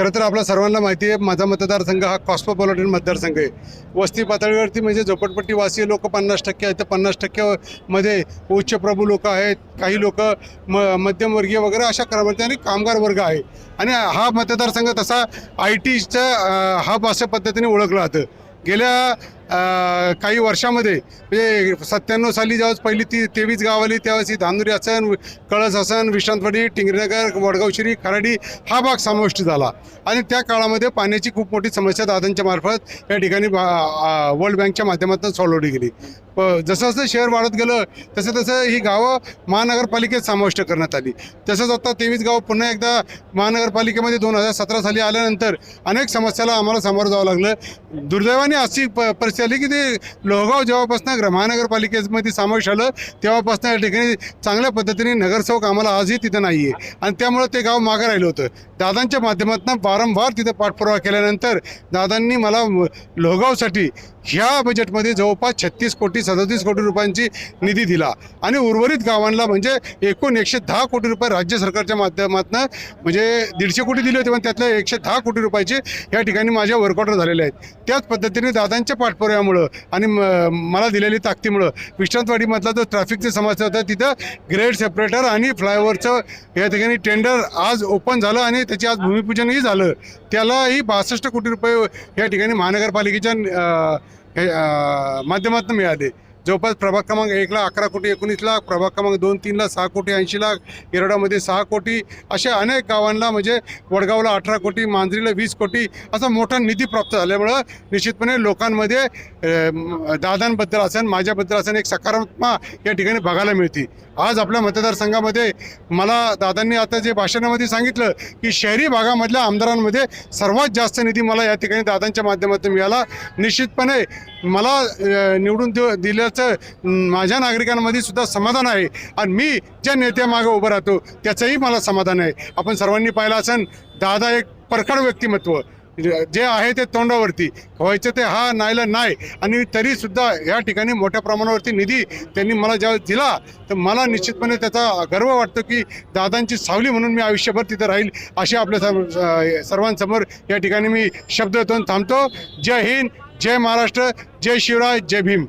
खरं तर आपल्या सर्वांना माहिती आहे माझा मतदारसंघ हा कॉस्मोपॉलिटन मतदारसंघ आहे. वस्ती पातळीवरती म्हणजे झोपडपट्टीवासी लोक पन्नास टक्के आहेत. तर पन्नास टक्क्यामध्ये उच्चप्रभू लोक आहेत काही लोक म मध्यमवर्गीय वगैरे अशा क्रमांक आणि कामगार वर्ग आहे. आणि हा मतदारसंघ तसा आय टीचा हब अशा पद्धतीने ओळखला जातं. गेल्या काही वर्षामध्ये म्हणजे सत्त्याण्णव साली ज्यावेळेस पहिली ती तेवीस गाव आली त्यावेळेस ही धांदुरी असन कळस असन विश्रांतवाडी टिंगरीनगर वडगावशिरी खराडी हा भाग समाविष्ट झाला. आणि त्या काळामध्ये पाण्याची खूप मोठी समस्या दादांच्या मार्फत या ठिकाणी वर्ल्ड बँकच्या माध्यमातून सॉल्वली गेली. प जसं जसं शहर वाढत गेलं तसं तसं ही गावं महानगरपालिकेत समाविष्ट करण्यात आली. तसंच आता तेवीस गाव पुन्हा एकदा महानगरपालिकेमध्ये दोन हजार सतरा साली आल्यानंतर अनेक समस्याला आम्हाला सामोरं जावं लागलं. दुर्दैवाने अशी प परिस्थिती आली की ते लोहगाव जेव्हापासून महानगरपालिकेमध्ये समावेश आलं तेव्हापासून या ठिकाणी चांगल्या पद्धतीने नगरसेवक आम्हाला आजही तिथं नाही आहे आणि त्यामुळं ते गाव मागं राहिलं होतं. दादांच्या माध्यमातून वारंवार तिथं पाठपुरावा केल्यानंतर दादांनी मला लोहगावसाठी ह्या बजेटमध्ये जवळपास छत्तीस कोटी सदतीस कोटी रुपयांची निधी दिला. आणि उर्वरित गावांना म्हणजे एकूण एकशे दहा कोटी रुपये राज्य सरकारच्या माध्यमातून म्हणजे दीडशे कोटी दिले होते पण त्यातल्या एकशे दहा कोटी रुपयाचे या ठिकाणी माझ्या वर्कआउटर झालेले आहेत. त्याच पद्धतीने दादांच्या पाठपुराव्यामुळं आणि मला दिलेली ताकदीमुळं विश्रांतवाडीमधला जो ट्रॅफिकची समस्या होता तिथं ग्रेड सेपरेटर आणि फ्लायओव्हरचं या ठिकाणी टेंडर आज ओपन झालं आणि त्याचे आज भूमिपूजनही झालं. त्यालाही बासष्ट कोटी रुपये या ठिकाणी महानगरपालिकेच्या माध्यमातून मिळाले. जवळपास प्रभाग क्रमांक एकला अकरा कोटी एकोणीस लाख प्रभाग क्रमांक दोन तीनला सहा कोटी ऐंशी लाख येरडामध्ये सहा कोटी अशा अनेक गावांना म्हणजे वडगावला अठरा कोटी मांजरीला वीस कोटी असा मोठा निधी प्राप्त झाल्यामुळं निश्चितपणे लोकांमध्ये दादांबद्दल असेल माझ्याबद्दल असेल एक सकारात्मक या ठिकाणी बघायला मिळते. आज आपल्या मतदारसंघामध्ये मला दादांनी आता जे भाषणामध्ये सांगितलं की शहरी भागामधल्या आमदारांमध्ये सर्वात जास्त निधी मला या ठिकाणी दादांच्या माध्यमातून मिळाला. निश्चितपणे मला निवडून दे दिल्याचं माझ्या नागरिकांमध्ये सुद्धा समाधान आहे. आणि मी ज्या नेत्यामागं उभं राहतो त्याचंही मला समाधान आहे. आपण सर्वांनी पाहिलं असेल दादा एक परखड व्यक्तिमत्व. जे आहे ते तोंडावरती. व्हायचं ते हा नाहीला नाही आणि तरीसुद्धा या ठिकाणी मोठ्या प्रमाणावरती निधी त्यांनी मला ज्यावेळेस दिला तर मला निश्चितपणे त्याचा गर्व वाटतो की दादांची सावली म्हणून मी आयुष्यभर तिथं राहील असे आपल्या सर्वांसमोर या ठिकाणी मी शब्द देऊन थांबतो. जय हिंद. जय महाराष्ट्र जय शिवराय जय भीम.